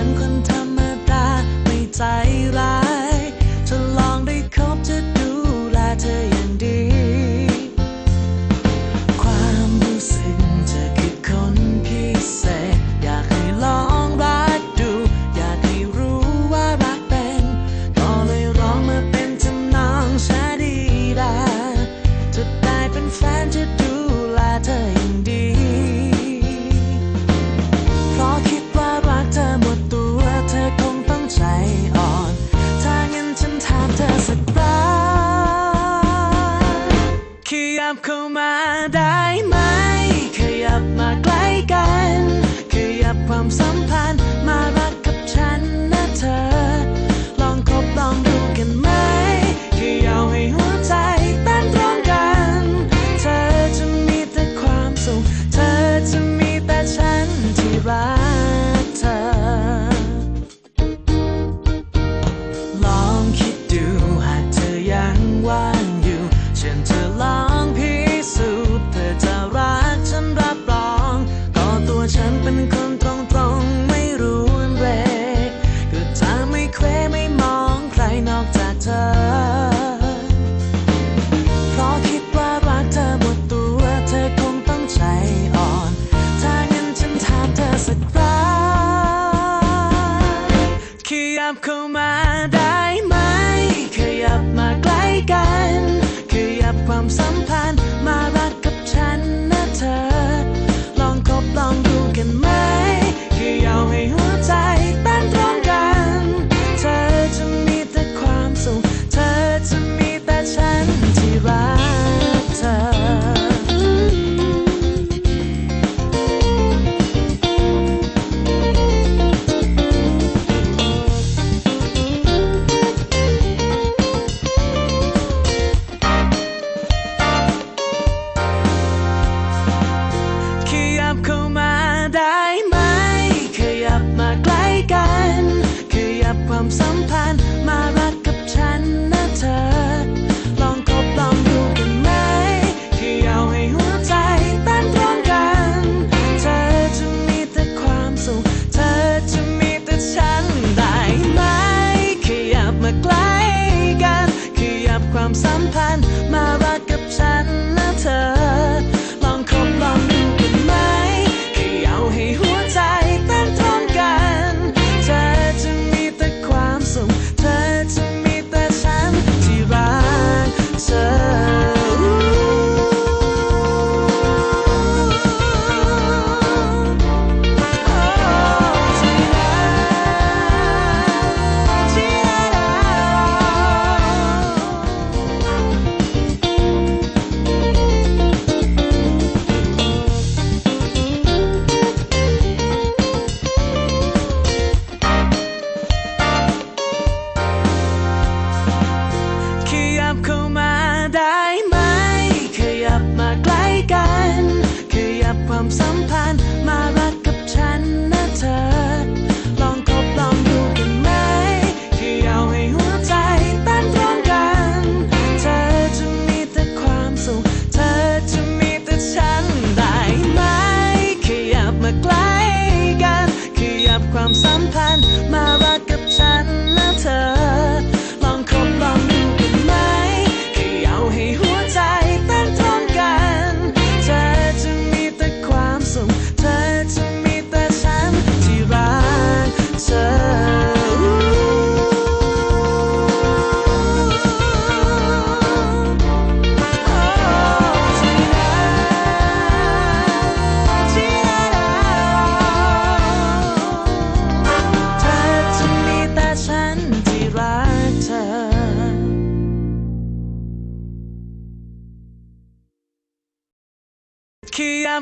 乾坤 ได้ไหม ขยับมาใกล้กัน ขยับความสัมพันธ์มารักกับฉันนะเธอ ลองคบลองดูกันไหมขยับให้หัวใจเต้นตรงกัน เธอจะมีแต่ความสุข เธอจะมีแต่ฉันที่รัก time. ขยั